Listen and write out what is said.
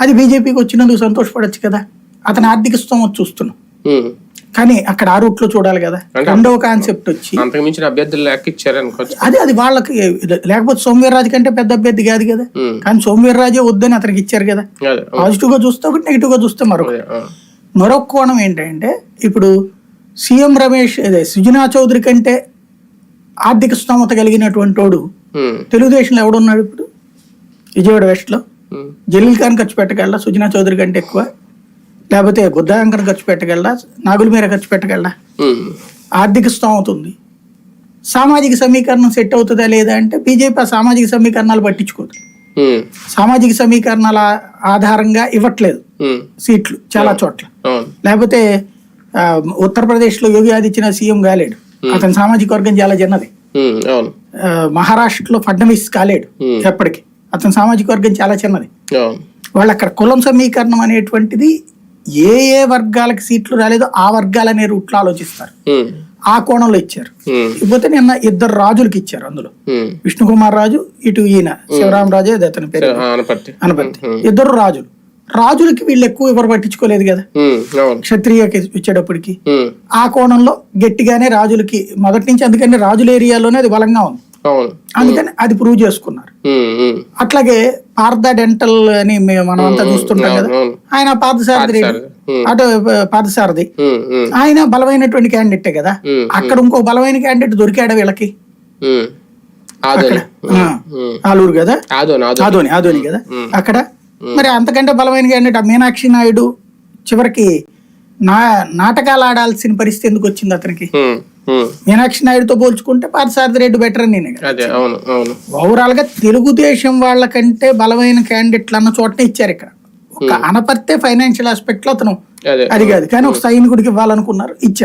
అది బీజేపీకి వచ్చినందుకు సంతోషపడొచ్చు కదా. అతని ఆర్థిక స్తోమత చూస్తున్నాం. కానీ అక్కడ ఆ రూట్లో చూడాలి కదా. రెండవ కాన్సెప్ట్ వచ్చి అభ్యర్థులు అది అది వాళ్ళకి లేకపోతే సోమవీర్రాజు కంటే పెద్ద అభ్యర్థి కాదు కదా. కానీ సోమవీర్రాజే వద్దని అతనికి ఇచ్చారు కదా. పాజిటివ్గా చూస్తే ఒకటి నెగిటివ్గా చూస్తే మరొక. మరొక కోణం ఏంటంటే ఇప్పుడు సీఎం రమేష్ అదే సుజనా చౌదరి కంటే ఆర్థిక స్తోమత కలిగినటువంటి వాడు తెలుగుదేశంలో ఎవడున్నాడు ఇప్పుడు? విజయవాడ వెస్ట్లో ఉమ్, జలీల్ ఖాన్ ఖర్చు పెట్టగలరా సుజనా చౌదరి కంటే ఎక్కువ? లేకపోతే గుద్దాంకర్ ఖర్చు పెట్టగలరా నాగుల మీద ఖర్చు పెట్టగలరా ఆర్థిక స్తోమత ఉంది సామాజిక సమీకరణం సెట్ అవుతుందా లేదా అంటే బీజేపీ ఆ సామాజిక సమీకరణాలు పట్టించుకోదు. సామాజిక సమీకరణాల ఆధారంగా ఇవ్వట్లేదు. సీట్లు చాలా చోట్ల. లేకపోతే ఉత్తరప్రదేశ్లో యోగి ఆదిత్యనాథ్ సీఎం కాలేడు. అతని సామాజిక వర్గం చాలా చిన్నది మహారాష్ట్రలో ఫడ్నవీస్ కాలేడు. ఎప్పటికి. అతని సామాజిక వర్గం చాలా చిన్నది. వాళ్ళు అక్కడ కులం సమీకరణం అనేటువంటిది ఏ ఏ వర్గాలకు సీట్లు రాలేదో ఆ వర్గాలనే రూట్లో ఆలోచిస్తారు. ఆ కోణంలో ఇచ్చారు. ఇకపోతే నిన్న ఇద్దరు రాజులకి ఇచ్చారు అందులో. విష్ణుకుమార్ రాజు ఇటు ఈయన శివరాం రాజు అదే అతని పేరు. అనపర్తి. ఇద్దరు రాజులు. రాజులకి వీళ్ళు ఎక్కువ ఎవరు పట్టించుకోలేదు కదా. క్షత్రియకి వచ్చేటప్పటికి. ఆ కోణంలో గట్టిగానే రాజులకి మొదటి నుంచి అందుకని రాజుల ఏరియాలోనే అది బలంగా ఉంది. అందుకని అది ప్రూవ్ చేసుకున్నారు. అట్లాగే పార్థ డెంటల్ అని మనం అంతా చూస్తుంటాం కదా. ఆయన పార్థసారథి అటు పార్థసారథి. ఆయన బలమైనటువంటి క్యాండిడేటే కదా. అక్కడ ఇంకో బలమైన క్యాండిడేట్ దొరికాడు వీళ్ళకి? ఆలూరు కదా? ఆదోని ఆదోని. కదా? అక్కడ. మరి అంతకంటే బలమైన క్యాండిడేట్ ఆ మీనాక్షి నాయుడు చివరికి నా నాటకాలు ఆడాల్సిన పరిస్థితి ఎందుకు వచ్చింది అతనికి. మీనాక్షి నాయుడుతో పోల్చుకుంటే పార్థసారథి రెడ్డి బెటర్ అని నేను ఓవరాల్గా తెలుగుదేశం వాళ్ళకంటే బలమైన క్యాండిడేట్లు అన్న చోటనే ఇచ్చారు ఇక్కడ. ఒక అనపర్తే ఫైనాన్షియల్ ఆస్పెక్ట్లో అతను అది కాదు. కానీ ఒక సైనికుడికి ఇవ్వాలనుకున్నారు ఇచ్చారు.